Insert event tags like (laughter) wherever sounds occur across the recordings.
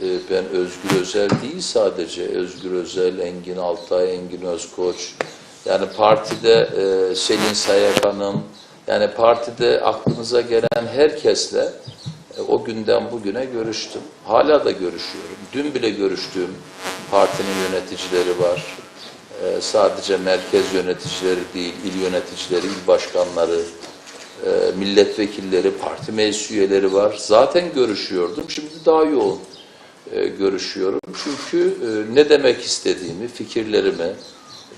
e, ben Özgür Özel değil sadece. Özgür Özel, Engin Altay, Engin Özkoç. Yani partide e, Selin Sayak yani partide aklınıza gelen herkesle e, o günden bugüne görüştüm. Hala da görüşüyorum. Dün bile görüştüğüm partinin yöneticileri var. E, sadece merkez yöneticileri değil, il yöneticileri, il başkanları, milletvekilleri, parti meclis üyeleri var. Zaten görüşüyordum. Şimdi daha yoğun e, görüşüyorum. Çünkü e, ne demek istediğimi, fikirlerimi,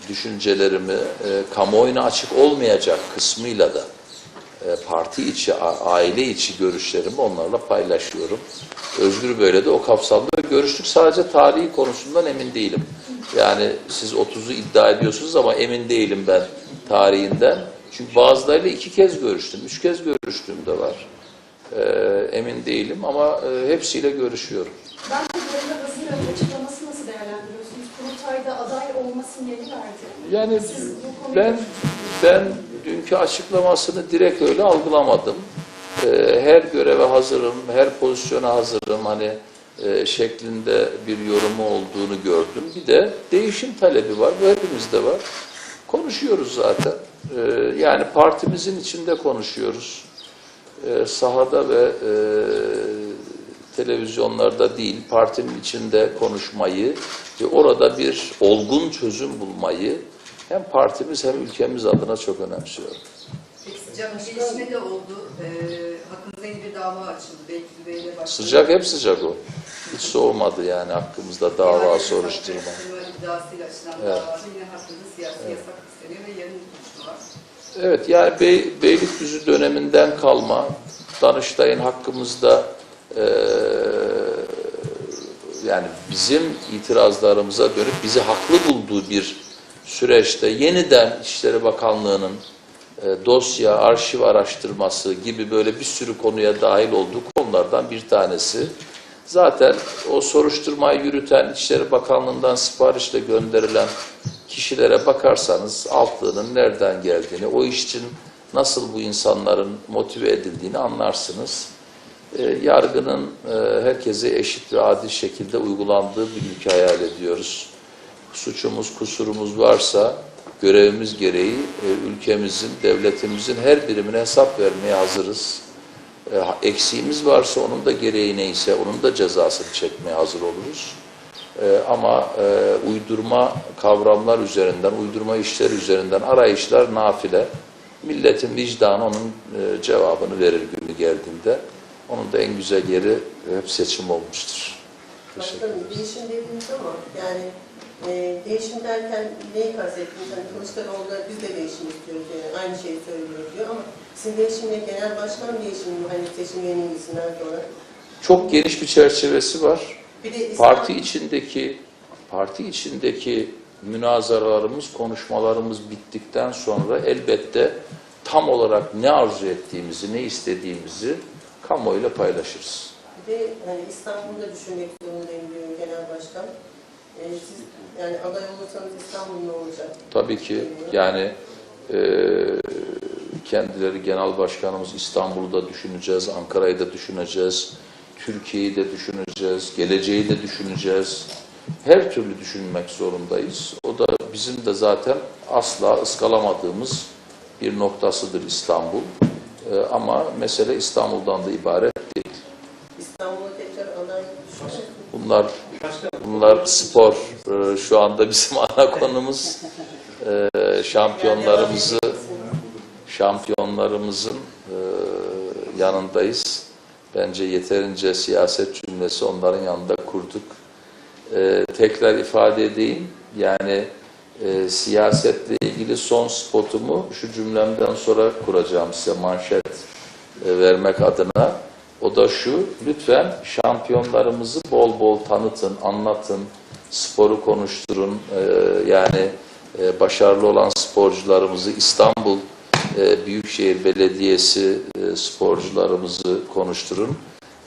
düşüncelerimi e, kamuoyuna açık olmayacak kısmıyla da parti içi, aile içi görüşlerimi onlarla paylaşıyorum. Özgür böyle de o kapsamda görüştük. Sadece tarihi konusundan emin değilim. Yani siz 30'u iddia ediyorsunuz ama emin değilim ben tarihinden. Çünkü bazılarıyla iki kez görüştüm, üç kez görüştüğüm de var. E, emin değilim ama e, hepsiyle görüşüyorum. Ben de Devlet Hazır'ın açıklaması nasıl değerlendiriyorsunuz? Kurultayda aday olma sinyali verdi. Yani ben ben dünkü açıklamasını direkt öyle algılamadım. Ee, her göreve hazırım, her pozisyona hazırım hani e, şeklinde bir yorumu olduğunu gördüm. Bir de değişim talebi var, bu hepimizde var. Konuşuyoruz zaten. Ee, yani partimizin içinde konuşuyoruz. Ee, sahada ve e, televizyonlarda değil, partinin içinde konuşmayı ve orada bir olgun çözüm bulmayı hem partimiz hem ülkemiz adına çok önemsiyorum. Peki sıcak bir gelişme de oldu. Ee, hakkınızda yeni bir dava açıldı. Bekir Bey ile başladı. Sıcak hep sıcak o. Hiç soğumadı yani hakkımızda dava Yani soruşturma. karıştırma iddiasıyla açılan Evet. davada yine hakkında siyasi yasak isteniyor ve yarın suçlu var. Evet yani Bey, Beylikdüzü döneminden kalma Danıştay'ın hakkımızda eee, yani bizim itirazlarımıza dönüp bizi haklı bulduğu bir süreçte yeniden İçişleri Bakanlığı'nın e, dosya, arşiv araştırması gibi böyle bir sürü konuya dahil olduğu konulardan bir tanesi. Zaten o soruşturmayı yürüten İçişleri Bakanlığı'ndan siparişle gönderilen kişilere bakarsanız altlığının nereden geldiğini, o iş için nasıl bu insanların motive edildiğini anlarsınız. E, yargının e, herkese eşit ve adil şekilde uygulandığı bir ülke hayal ediyoruz. Suçumuz, kusurumuz varsa görevimiz gereği e, ülkemizin, devletimizin her birimine hesap vermeye hazırız. E, eksiğimiz varsa onun da gereği neyse onun da cezasını çekmeye hazır oluruz. E, ama e, uydurma kavramlar üzerinden, uydurma işler üzerinden arayışlar nafile. Milletin vicdanı onun e, cevabını verir günü geldiğinde. Onun da en güzel yeri hep seçim olmuştur. Başkanım değişim dediniz ama yani e, değişim derken neyi kastettiniz? Hani Kılıçdaroğlu biz de değişim istiyoruz yani aynı şeyi söylüyor diyor ama sizin değişimle genel başkan değişimi mi? Hani seçim yenilgisinden sonra. Çok geniş bir çerçevesi var. Bir de İslam- Parti içindeki parti içindeki münazaralarımız, konuşmalarımız bittikten sonra elbette tam olarak ne arzu ettiğimizi, ne istediğimizi kamuoyuyla paylaşırız. Bir de hani İstanbul'da düşünmek zorundayım diyor genel başkan. E, siz yani aday olursanız İstanbul ne olacak? Tabii ki yani e, kendileri genel başkanımız İstanbul'u da düşüneceğiz, Ankara'yı da düşüneceğiz, Türkiye'yi de düşüneceğiz, geleceği de düşüneceğiz. Her türlü düşünmek zorundayız. O da bizim de zaten asla ıskalamadığımız bir noktasıdır İstanbul. E, ama mesele İstanbul'dan da ibaret değil. İstanbul'a tekrar düşünmek Bunlar bunlar spor. Ee, Şu anda bizim (laughs) ana konumuz e, şampiyonlarımızı şampiyonlarımızın e, yanındayız. Bence yeterince siyaset cümlesi onların yanında kurduk. E, tekrar ifade edeyim. Yani e, siyasetle ilgili son spotumu şu cümlemden sonra kuracağım size manşet e, vermek adına. O da şu, lütfen şampiyonlarımızı bol bol tanıtın, anlatın, sporu konuşturun. E, yani e, başarılı olan sporcularımızı İstanbul e, Büyükşehir Belediyesi e, sporcularımızı konuşturun.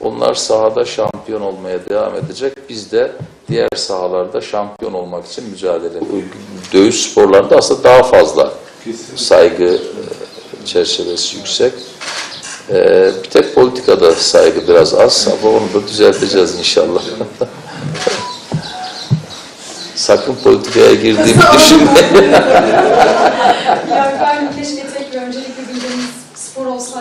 Onlar sahada şampiyon olmaya devam edecek. Biz de diğer sahalarda şampiyon olmak için mücadele. Dövüş sporlarında aslında daha fazla saygı e, çerçevesi yüksek. Ee, bir tek politikada saygı biraz az ama onu da düzelteceğiz inşallah. (laughs) Sakın politikaya girdiğimi (laughs) düşünme. Yani ben keşke tek ve öncelikle gündemimiz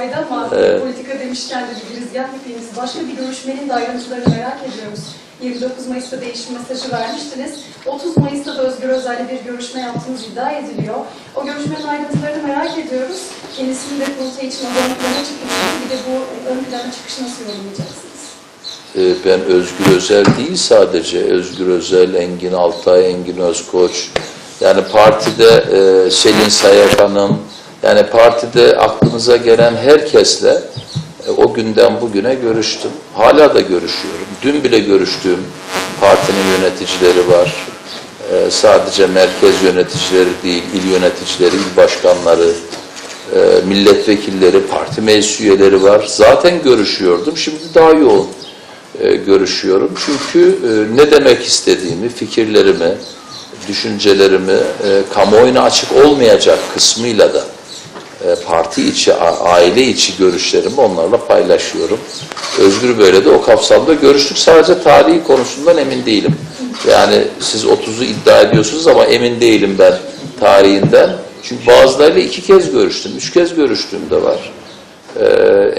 olsaydı ama Evet. politika demişken de bir girizgah yapayım. Başka bir görüşmenin de ayrıntılarını merak ediyoruz. 29 Mayıs'ta değişim mesajı vermiştiniz. 30 Mayıs'ta da Özgür Özel'le bir görüşme yaptığınız iddia ediliyor. O görüşmenin ayrıntılarını merak ediyoruz. Kendisinin de kurultay için ön plana çıkışı, bir de bu ön plana çıkışı nasıl yorumlayacaksınız? Ee, ben Özgür Özel değil sadece. Özgür Özel, Engin Altay, Engin Özkoç. Yani partide e, Selin Sayak Hanım, yani partide aklınıza gelen herkesle e, o günden bugüne görüştüm. Hala da görüşüyorum. Dün bile görüştüğüm partinin yöneticileri var. E, sadece merkez yöneticileri değil, il yöneticileri, il başkanları, e, milletvekilleri, parti meclis üyeleri var. Zaten görüşüyordum. Şimdi daha yoğun görüşüyorum. Çünkü ne demek istediğimi, fikirlerimi, düşüncelerimi kamuoyuna açık olmayacak kısmıyla da parti içi, aile içi görüşlerimi onlarla paylaşıyorum. Özgür böyle de o kapsamda görüştük. Sadece tarihi konusundan emin değilim. Yani siz 30'u iddia ediyorsunuz ama emin değilim ben tarihinden. Çünkü bazılarıyla iki kez görüştüm, üç kez görüştüğüm de var. E,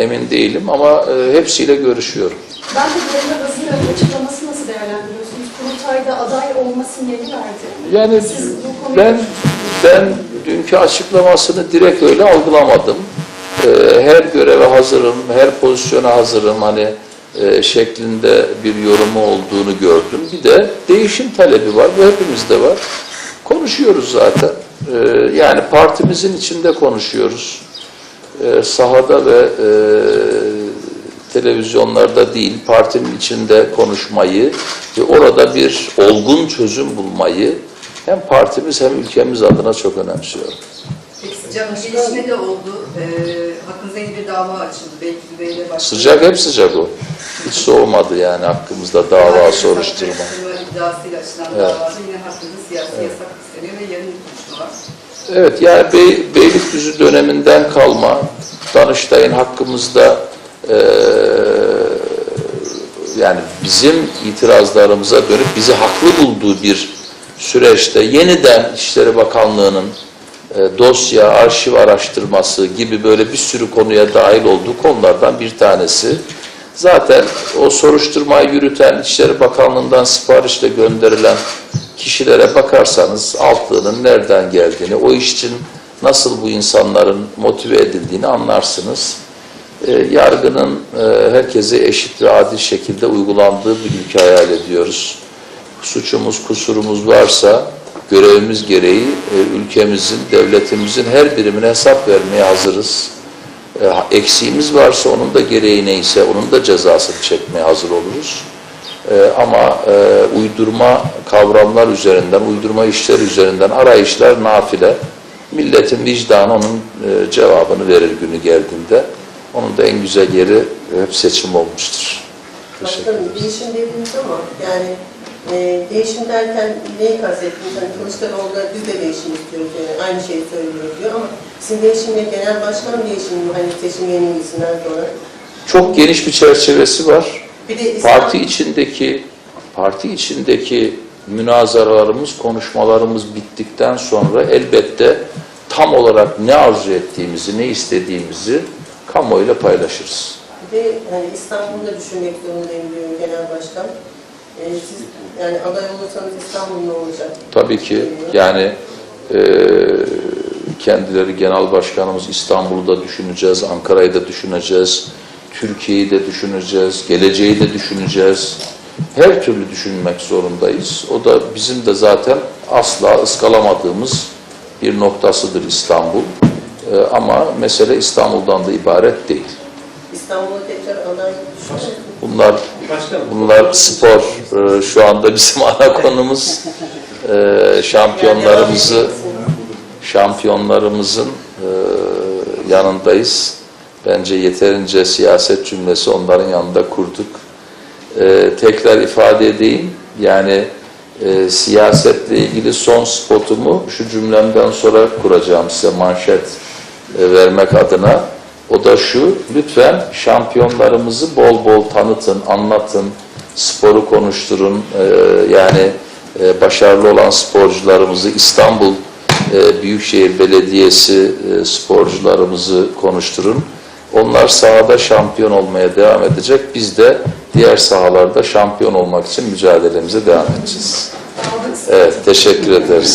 emin değilim ama e, hepsiyle görüşüyorum. Ben de Brenda Bazılar'ın açıklaması nasıl değerlendiriyorsunuz? Kurultayda aday olma sinyali verdi. Yani Siz bu konuyu- ben ben dünkü açıklamasını direkt öyle algılamadım. Ee, her göreve hazırım, her pozisyona hazırım hani e, şeklinde bir yorumu olduğunu gördüm. Bir de değişim talebi var. Bu hepimizde var. Konuşuyoruz zaten. Ee, yani partimizin içinde konuşuyoruz. Ee, sahada ve e, televizyonlarda değil, partinin içinde konuşmayı ve orada bir olgun çözüm bulmayı hem partimiz hem ülkemiz adına çok önemsiyorum. Peki sıcak bir gelişme de oldu. Ee, hakkınızda yeni bir dava açıldı. Bekir Bey'le başladı. Sıcak hep sıcak o. Hiç soğumadı yani hakkımızda dava, soruşturma. iddiasıyla açılan Evet. davada yine hakkında siyasi yasak isteniyor ve yarın duruşma var. Evet yani Bey, Beylikdüzü döneminden kalma Danıştay'ın hakkımızda eee, yani bizim itirazlarımıza dönüp bizi haklı bulduğu bir süreçte yeniden İçişleri Bakanlığı'nın e, dosya, arşiv araştırması gibi böyle bir sürü konuya dahil olduğu konulardan bir tanesi. Zaten o soruşturmayı yürüten İçişleri Bakanlığı'ndan siparişle gönderilen kişilere bakarsanız altlığının nereden geldiğini, o iş için nasıl bu insanların motive edildiğini anlarsınız. E, yargının e, herkese eşit ve adil şekilde uygulandığı bir ülke hayal ediyoruz. Suçumuz, kusurumuz varsa görevimiz gereği e, ülkemizin, devletimizin her birimine hesap vermeye hazırız. E, eksiğimiz varsa onun da gereği neyse onun da cezasını çekmeye hazır oluruz. E, ama e, uydurma kavramlar üzerinden, uydurma işler üzerinden arayışlar nafile. Milletin vicdanı onun e, cevabını verir günü geldiğinde. Onun da en güzel yeri hep seçim olmuştur. Teşekkür Başkanım değişim dediniz ama yani e, değişim derken neyi kastettiniz? Hani Kılıçdaroğlu biz de değişim istiyoruz yani aynı şeyi söylüyor diyor ama sizin değişimle genel başkan değişimi mi? Hani seçim yenilgisinden sonra. Çok geniş bir çerçevesi var. Bir de İslam, Parti içindeki parti içindeki münazaralarımız, konuşmalarımız bittikten sonra elbette tam olarak ne arzu ettiğimizi, ne istediğimizi kamuoyuyla paylaşırız. bir de hani İstanbul'u da düşünmek zorundayım diyor genel başkan. E, siz yani aday olursanız İstanbul ne olacak? Tabii ki yani e, kendileri genel başkanımız İstanbul'u da düşüneceğiz, Ankara'yı da düşüneceğiz, Türkiye'yi de düşüneceğiz, geleceği de düşüneceğiz. Her türlü düşünmek zorundayız. O da bizim de zaten asla ıskalamadığımız bir noktasıdır İstanbul. E, ama mesele İstanbul'dan da ibaret değil. İstanbul'a tekrar aday düşünüyor? Bunlar bunlar spor. E, şu anda bizim (laughs) ana konumuz e, şampiyonlarımızı şampiyonlarımızın e, yanındayız. Bence yeterince siyaset cümlesi onların yanında kurduk. E, tekrar ifade edeyim. Yani siyasetle ilgili son spotumu şu cümlemden sonra kuracağım size manşet vermek adına. O da şu, lütfen şampiyonlarımızı bol bol tanıtın, anlatın, sporu konuşturun. Ee, yani e, başarılı olan sporcularımızı İstanbul e, Büyükşehir Belediyesi e, sporcularımızı konuşturun. Onlar sahada şampiyon olmaya devam edecek. Biz de diğer sahalarda şampiyon olmak için mücadelemize devam edeceğiz. Evet, teşekkür ederiz.